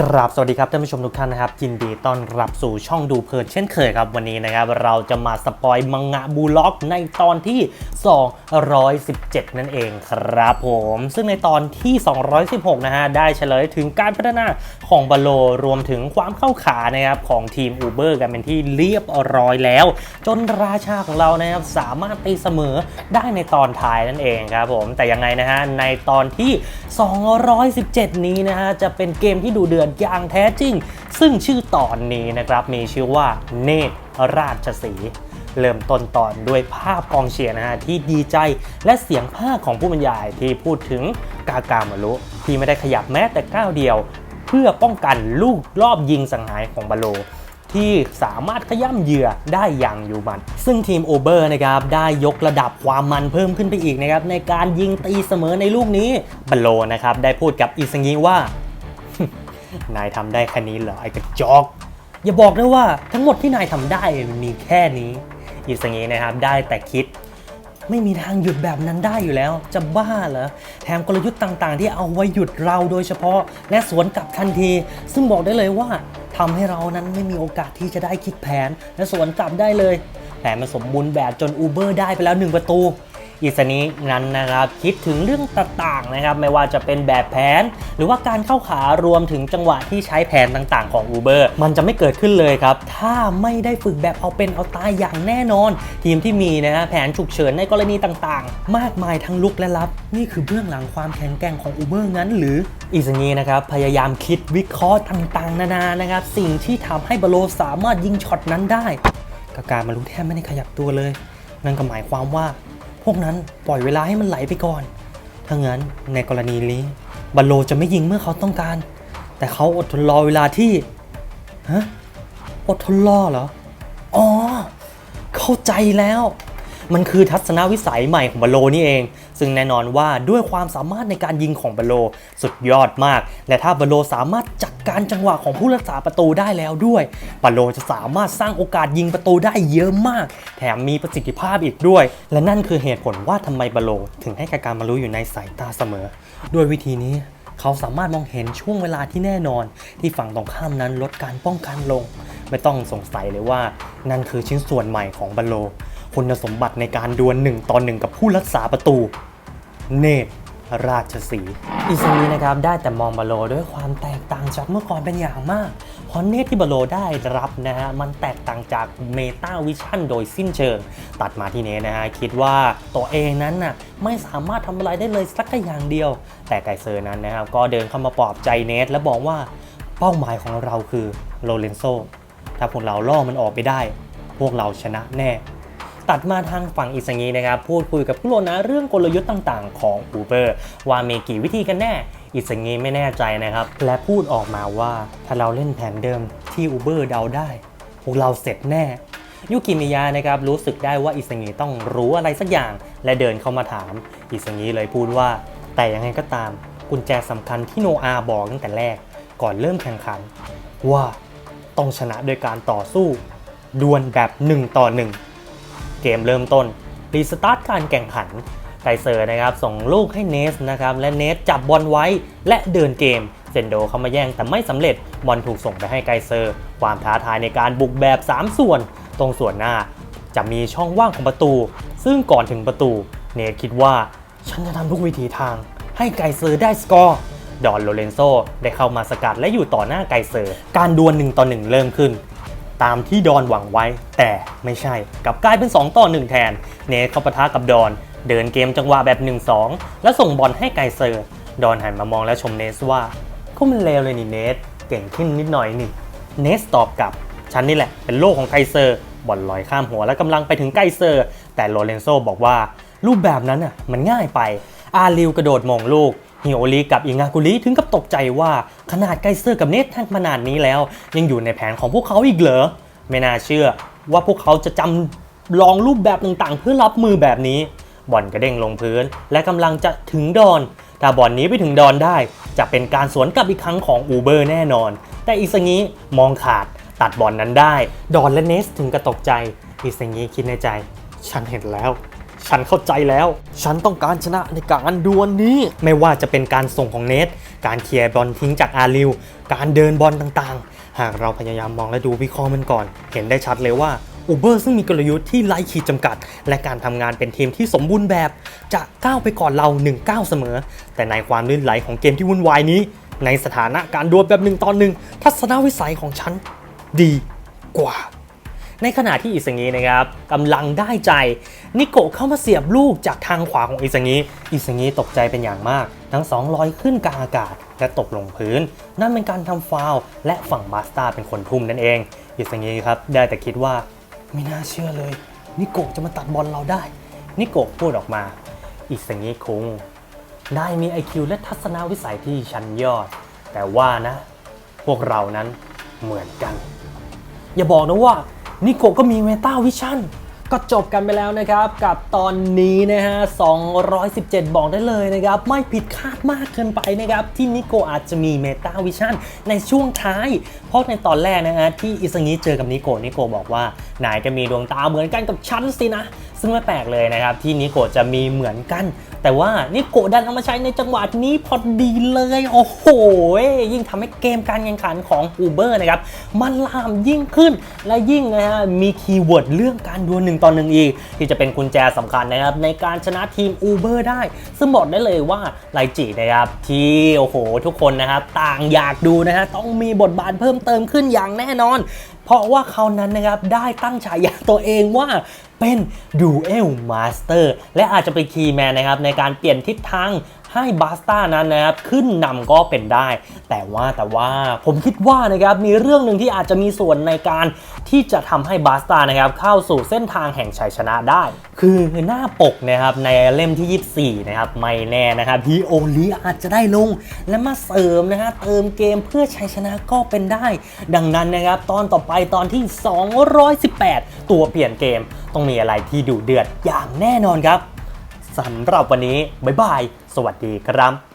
กราบสวัสดีครับท่านผู้ชมทุกท่านนะครับยินดีต้อนรับสู่ช่องดูเพลินเช่นเคยครับวันนี้นะครับเราจะมาสปอยมังงะบูล็อกในตอนที่ 217 นั่นเองครับผม ซึ่งในตอนที่ 216 นะฮะได้เฉลยถึงการพัฒนาของบาโลรวมถึงความเข้าขานะครับของทีม Uber กันเป็นที่เรียบร้อยแล้ว จนราชาของเรานะครับสามารถตีเสมอได้ในตอนท้ายนั่นเองครับผมแต่ยังไงนะฮะในตอนที่ 217 นี้นะฮะจะเป็นเกมที่ดูเดือดอย่างแท้จริง ซึ่งชื่อตอนนี้นะครับมีชื่อว่าเนตรราชสีเริ่มต้นตอนด้วยภาพกองเชียร์นะฮะที่ดีใจและเสียงภาคของผู้บรรยายที่พูดถึงกากามารุที่ไม่ได้ขยับแม้แต่ก้าวเดียว เพื่อป้องกันลูกรอบยิงสังหารของบาโลที่สามารถขย้ำเหยื่อได้อย่างอยู่มัน ซึ่งทีมโอเบอร์นะครับได้ยกระดับความมันเพิ่มขึ้นไปอีกนะครับในการยิงตีเสมอในลูกนี้บัลโลนะครับได้พูดกับอิซังยิว่า นายทำได้แค่นี้เหรอไอ้กระจอกอย่าบอกนะว่าทั้งหมดที่นายทำได้มันมีแค่นี้อิซังินะครับได้แต่คิด ไม่มีทางหยุดแบบนั้นได้อยู่แล้ว จะบ้าเหรอแถมกลยุทธ์ต่างๆ ที่เอาไว้หยุดเราโดยเฉพาะ และสวนกลับทันที ซึ่งบอกได้เลยว่าทำให้เรานั้นไม่มีโอกาสที่จะได้คิดแผน และสวนกลับได้เลยแผนมันสมบูรณ์แบบจนอูเบอร์ได้ไปแล้ว1ประตู อิสนี้นั้นนะครับคิดถึงเรื่องต่างๆนะครับไม่ว่าจะเป็นแบบแผน หรือว่าการเข้าขารวมถึงจังหวะที่ใช้แผนต่างๆ ของ Uber มันจะไม่เกิดขึ้นเลยครับ ถ้าไม่ได้ฝึกแบบเอาเป็นเอาตายอย่างแน่นอน ทีมที่มีนะฮะแผนฉุกเฉินในกรณีต่างๆ มากมายทั้งลุกและลับ นี่คือเบื้องหลังความแข็งแกร่งของ Uber งั้นหรืออิสนีนะครับพยายามคิดวิเคราะห์ต่างๆ นานานะครับสิ่งที่ทำให้บโลสามารถยิงช็อตนั้นได้กาการมารู้แทบไม่ได้ขยับตัวเลย นั่นก็หมายความว่า พวกนั้นปล่อยเวลาให้มันไหลไปก่อน ถ้างั้นในกรณีนี้บัลโลจะไม่ยิงเมื่อเขาต้องการ แต่เขาอดทนรอเวลาที่ ฮะ อดทนรอเหรอ อ๋อ เข้าใจแล้ว มันคือทัศนวิสัยใหม่ของบาโลนี่เอง ซึ่งแน่นอนว่าด้วยความสามารถในการยิงของบาโลสุดยอดมาก และถ้าบาโลสามารถจัดการจังหวะของผู้รักษาประตูได้แล้วด้วยบาโลจะสามารถสร้างโอกาสยิงประตูได้เยอะมาก แถมมีประสิทธิภาพอีกด้วย และนั่นคือเหตุผลว่าทำไมบาโลถึงให้กาการมารู้อยู่ในสายตาเสมอ ด้วยวิธีนี้เขาสามารถมองเห็นช่วงเวลาที่แน่นอน ที่ฝั่งตรงข้ามนั้นลดการป้องกันลง ไม่ต้องสงสัยเลยว่านั่นคือชิ้นส่วนใหม่ของบัลโล คุณสมบัติในการดวลหนึ่งต่อหนึ่งกับผู้รักษาประตู เนตรราชสีอีซันี้นะครับได้แต่มองบาโลด้วยความแตกต่างจากเมื่อก่อนเป็นอย่างมากเพราะเนตที่บาโลได้รับนะฮะมันแตกต่างจากเมตาวิชั่นโดยสิ้นเชิง ตัดมาที่เนตนะฮะคิดว่าตัวเองนั้นน่ะไม่สามารถทำอะไรได้เลยสักอย่างเดียว แต่ไกเซอร์นั้นนะครับก็เดินเข้ามาปลอบใจเนตและบอกว่าเป้าหมายของเราคือโลเรนโซถ้าพวกเราล่อมันออกไปได้ พวกเราชนะแน่ ตัดมาทางฝั่งอิสงีนะครับพูดคุยกับผู้โลนะเรื่องกลยุทธ์ต่างๆ ของ Uber ว่ามีกี่วิธีกันแน่ อิสงีไม่แน่ใจนะครับ และพูดออกมาว่าถ้าเราเล่นแผนเดิมที่ Uber เดาได้พวกเราเสร็จแน่ยุกิมิยานะครับรู้สึกได้ว่าอิสงีต้องรู้อะไรสักอย่าง และเดินเข้ามาถาม อิสงีเลยพูดว่า แต่ยังไงก็ตามกุญแจสำคัญที่โนอาบอกตั้งแต่แรก ก่อนเริ่มแข่งขัน ว่าต้องชนะโดยการต่อสู้ดวลแบบ1ต่อ1 เกมเริ่มต้นรีสตาร์ทการแข่งขันไกเซอร์นะครับส่งลูกให้เนสนะครับและเนสจับบอลไว้และเดินเกมเซนโดเข้ามาแย่งแต่ไม่สำเร็จบอลถูกส่งไปให้ไกเซอร์ ความท้าทายในการบุกแบบ 3 ส่วน ตรงส่วนหน้าจะมีช่องว่างของประตู ซึ่งก่อนถึงประตู เนสคิดว่า ฉันจะทำทุกวิถีทาง ให้ไกเซอร์ได้สกอร์ดอนโลเรนโซได้เข้ามาสกัดและอยู่ต่อหน้าไกเซอร์ การดวลหนึ่งต่อหนึ่งเริ่มขึ้น ตามที่ดอนหวังไว้ แต่ไม่ใช่กลับกลายเป็น 2 ต่อ 1 แทน เนทเข้าปะทะกับดอน เดินเกมจังหวะแบบ 1-2 แล้วส่งบอลให้ไกเซอร์ ดอนหันมามองและชมเนสว่าก็มันเลวเลยนี่เนสเก่งขึ้นนิดหน่อยนี่เนสตอบกลับ ฉันนี่แหละเป็นโลกของไกเซอร์บอลลอยข้ามหัวและกำลังไปถึงไกเซอร์ แต่โลเรนโซบอกว่า รูปแบบนั้นอะมันง่ายไป อาริวกระโดดมองลูก ฮิโอริกับอิงากุริถึงกับตกใจว่าขนาดไกเซอร์กับเนททั้งขนาดนี้แล้ว ยังอยู่ในแผนของพวกเขาอีกเหรอ ไม่น่าเชื่อว่าพวกเขาจะจำลองรูปแบบต่างๆ เพื่อรับมือแบบนี้ บอลกระเด้งลงพื้น และกำลังจะถึงดอน ถ้าบอลนี้ไปถึงดอนได้ จะเป็นการสวนกลับอีกครั้งของอูเบอร์แน่นอน แต่อิสงิมองขาดตัดบอลนั้นได้ ดอนและเนสถึงกับตกใจอิสงิคิดในใจ ฉันเห็นแล้ว ฉันเข้าใจแล้ว ฉันต้องการชนะในการดวลนี้ ไม่ว่าจะเป็นการส่งของเนทการเคลียร์บอลทิ้งจากอาริว การเดินบอลต่างๆ หากเราพยายามมองและดูวิเคราะห์มันก่อน เห็นได้ชัดเลยว่าอูเบอร์ซึ่งมีกลยุทธ์ที่ไร้ขีดจำกัด และการทำงานเป็นทีมที่สมบูรณ์แบบ จะก้าวไปก่อนเรา1ก้าวเสมอ แต่ในความลื่นไหลของเกมที่วุ่นวายนี้ ในสถานะการดวลแบบหนึ่งตอนหนึ่งทัศนวิสัยของฉันดีกว่า ในขณะที่อิซังินะครับกำลังได้ใจ นิโกะเข้ามาเสียบลูกจากทางขวาของอิซังิอิซังิตกใจเป็นอย่างมาก ทั้งสองลอยขึ้นกลางอากาศและตกลงพื้น นั่นเป็นการทำฟาวและฝั่งมาสตาเป็นคนทุ่มนั่นเอง อิซังิครับได้แต่คิดว่าไม่น่าเชื่อเลย นิโกะจะมาตัดบอลเราได้ นิโกะพูดออกมา อิซังิคงได้มี IQ และทัศนวิสัยที่ชั้นยอด แต่ว่านะ พวกเรานั้นเหมือนกัน อย่าบอกนะว่า นิโกก็มีเมตาวิชั่นก็จบกันไปแล้วนะครับ กับตอนนี้นะฮะ 217 บอกได้เลยนะครับ ไม่ผิดคาดมากเกินไปนะครับ ที่นิโกอาจจะมีเมตาวิชั่นในช่วงท้าย เพราะในตอนแรกนะฮะที่อิซังิเจอกับนิโกนิโกบอกว่านายจะมีดวงตาเหมือนกันกับฉันสินะ ซึ่งไม่แปลกเลยนะครับที่นิโกะจะมีเหมือนกัน แต่ว่านิโกะดันเอามาใช้ในจังหวะนี้พอดีเลยโอ้โหยิ่งทำให้เกมการแข่งขันของ Uber นะครับมันลามยิ่งขึ้นและยิ่งนะฮะมีคีย์เวิร์ดเรื่องการดวลหนึ่งต่อหนึ่งอีก ที่จะเป็นกุญแจสำคัญนะครับในการชนะทีม Uber ได้ ซึ่งบอกได้เลยว่าไลจินะครับที่โอ้โห ทุกคนนะครับต่างอยากดูนะฮะต้องมีบทบาทเพิ่มเติมขึ้นอย่างแน่นอน เพราะว่าเขานั้นนะครับได้ตั้งฉายาตัวเองว่า เป็น Duel Master และอาจจะเป็นคีย์แมนนะครับในการเปลี่ยนทิศทาง ให้บาสต้านั้นนะครับขึ้นนำก็เป็นได้ แต่ว่าแต่ว่าผมคิดว่านะครับมีเรื่องหนึ่งที่อาจจะมีส่วนในการที่จะทำให้บาสต้านะครับเข้าสู่เส้นทางแห่งชัยชนะได้ คือหน้าปกนะครับในเล่มที่ 24 นะครับไม่แน่นะครับพีโอลีอาจจะได้ลงและมาเสริมนะฮะเติมเกมเพื่อชัยชนะก็เป็นได้ ดังนั้นนะครับตอนต่อไปตอนที่ 218 ตัวเปลี่ยนเกมต้องมีอะไรที่ดุเดือดอย่างแน่นอนครับสำหรับวันนี้ บ๊ายบาย สวัสดีครับ